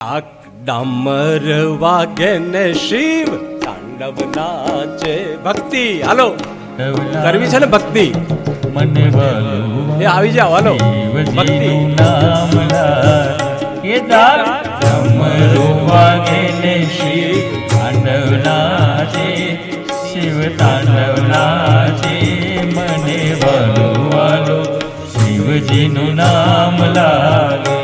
ડામર વાગે ને શિવ તાંડવ નાચે ભક્તિ. હાલો કરવી છે ને ભક્તિ? મને એ આવી જાવ હાલો. ભક્તિ. નામ એ દાર ડમરું વાગે ને શિવ તાંડવ નાચે. શિવ તાંડવ નાચે. મને વાલો વાલો શિવજીનું નામ લાગે.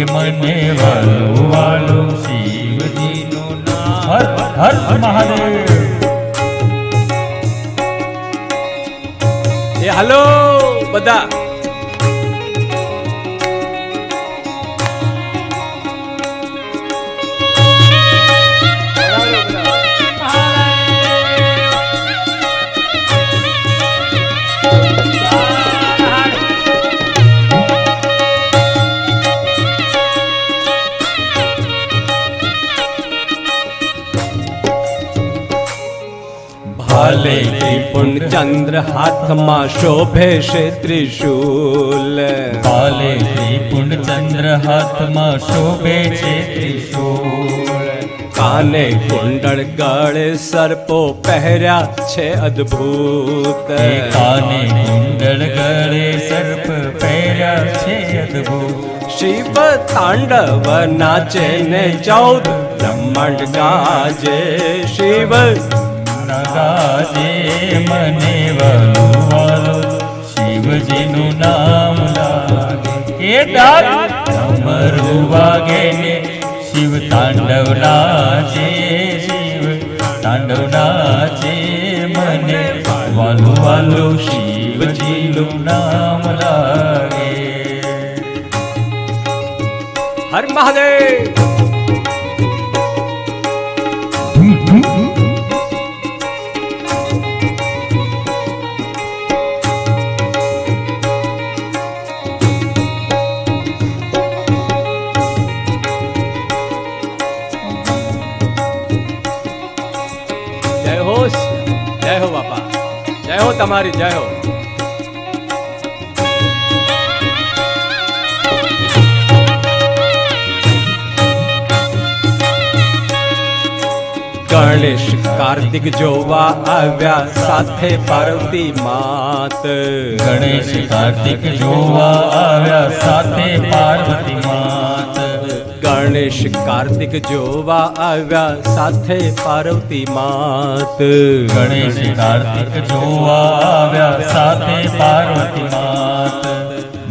એ મને વાલું વાલું શિવજીનું નામ. હર હર મહાદેવ. એ હાલો બધા. ભાલે ત્રિપુણ ચંદ્ર હાથમાં શોભે છે ત્રિશુલ ભલે ત્રિપુંડ ચંદ્ર હાથમાં શોભે છે ત્રિશુલ કાને કુંડળ ગળે સર્પો પહેર્યા છે અદ્ભુત કાને કુંડળ ગળે સર્પ પહેર્યા છે અદ્ભુત શિવ તાંડવ નાચે ને ચૌદ બ્રહ્માંડ ગાજે શિવ નગાજે મને વાલું વાલું શિવજીનું નામ લાગે. એ દાર ડમરું વાગે ને શિવ તાંડવ નાચે, શિવ તાંડવ નાચે મને. વાલો વાલો શિવજીનું નામ લાગે. હર મહાદેવ! જય હો તમારી, જય હો. ગણેશ કાર્તિક જોવા આવ્યા, સાથે પાર્વતી માત. ગણેશ કાર્તિક જોવા આવ્યા, સાથે પાર્વતી માત. ગણેશ કાર્તિક જોવા આવ્યા સાથે પાર્વતી માત. ગણેશ કાર્તિક જોવા આવ્યા સાથે પાર્વતી માત.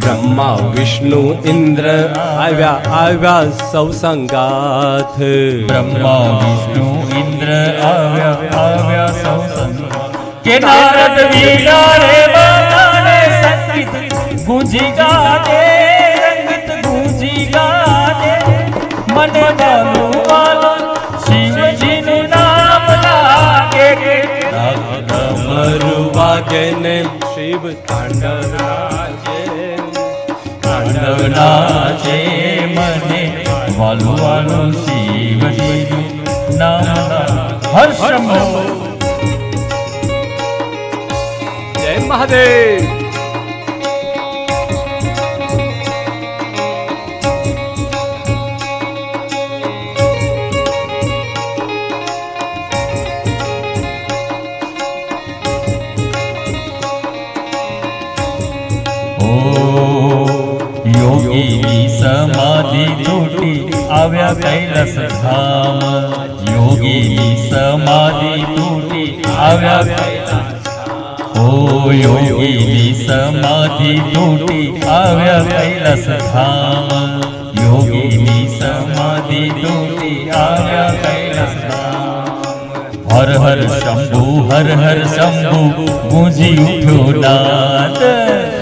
બ્રહ્મા વિષ્ણુ ઇન્દ્ર આવ્યા આવ્યા સૌ સંગાથ બ્રહ્મા વિષ્ણુ ઇન્દ્ર આવ્યા આવ્યા સૌ સંગાથ કે નારદ વીરા રે સંગીત ગુંજી ગાજે ને શિવ તાંડવ નાચે તાંડવ નાચે મને વાલું શિવ નામ હર્ષ જય મહાદેવ. યોગીની સમાધિ તૂટી આવ્યા કૈલાસ ધામ. યોગીની સમાધિ તૂટી આવ્યા કૈલાસ ઓ યોગીની સમાધિ તૂટી આવ્યા કૈલાસ ધામ. યોગીની સમાધિ તૂટી આવ્યા હર હર શંભુ હર હર શંભુ ગુંજી ઉઠ્યો નાદ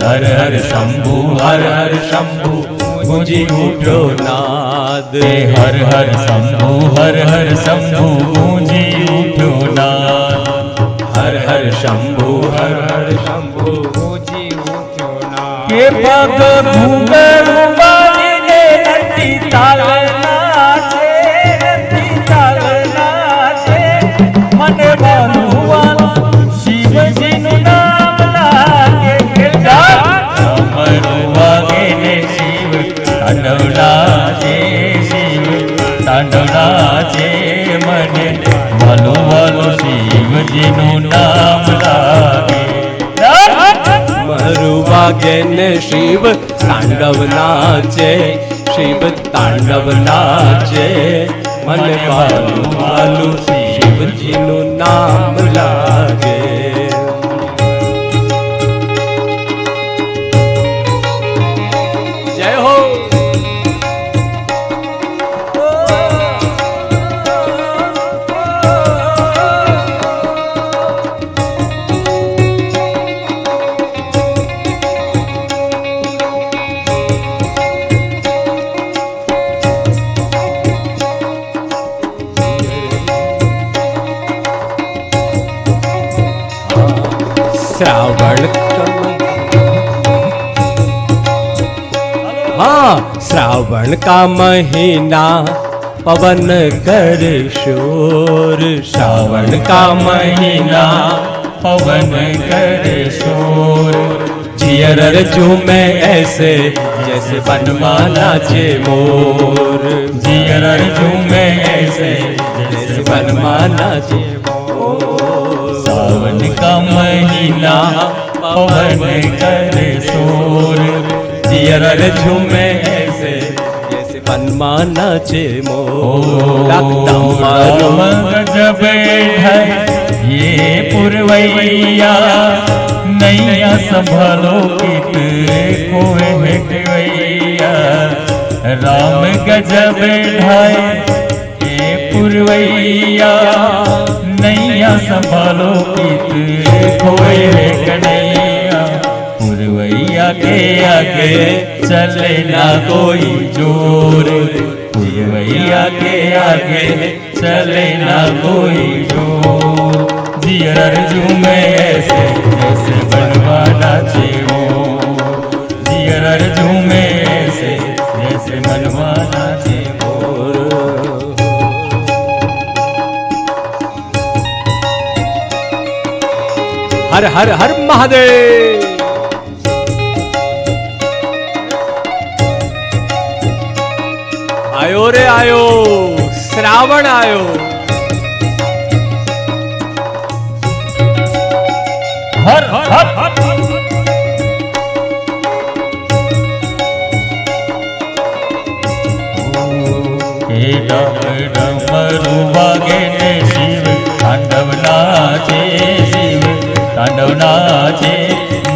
હર હર શંભુ હર હર શંભુ ગુંજી ઉઠ્યો નાદ હર હર શંભુ હર હર શંભુ ગુંજી ઉઠ્યો નાદ હર હર શંભુ હર હર શંભુ કે પગ ઘૂંઘરું ને શિવ છે મને વાલું વાલું શિવજીનું નામ લાગે. મારું વાગે ને શિવ તાંડવ નાચે શિવ તાંડવ નાચે મને વાલું વાલું શિવજીનું નામ લાગે. શ્રાવણ કા મહિના પવન કર શોર શ્રાવણ કા મહિના પવન કર શોર જીયર ઝૂમે એસે જૈસે વનમાલા છે મોર જીયર ઝૂમે એસે જૈસે વનમાલા છે મોર का महिला पवन कर सोर जियरल झूमे ऐसे जैसे मो जब है ये पुरवैया। नैया संभालो गीत को भेटवैया राम गजब ढाई ये पुरवैया। संभालो पीत है कन्हैया। पुरवैया के आगे चले ना कोई ज़ोर। पुरवैया के आगे चले ना कोई ज़ोर। जियर झूमे ऐसे जैसे बनवाना हो હર હર હર મહાદેવ. આયો રે આયો શ્રાવણ આયો. હર હર હર હર. નાચે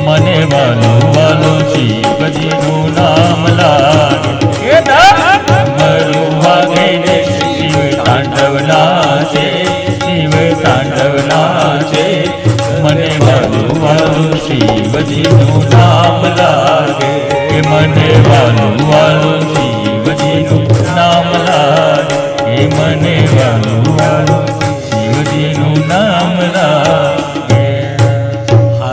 મને વાલો વાલો શિવજીનું નામ લાગે. હે ડમરુ વાગે ને શિવ તાંડવના છે શિવ તાંડવના છે મને વાલો વાલો શિવજીનું નામ લાગે. મને વાલો વાલો શિવજીનું નામ લાગે. મને વાલો વાલો શિવજીનું નામ લાગે.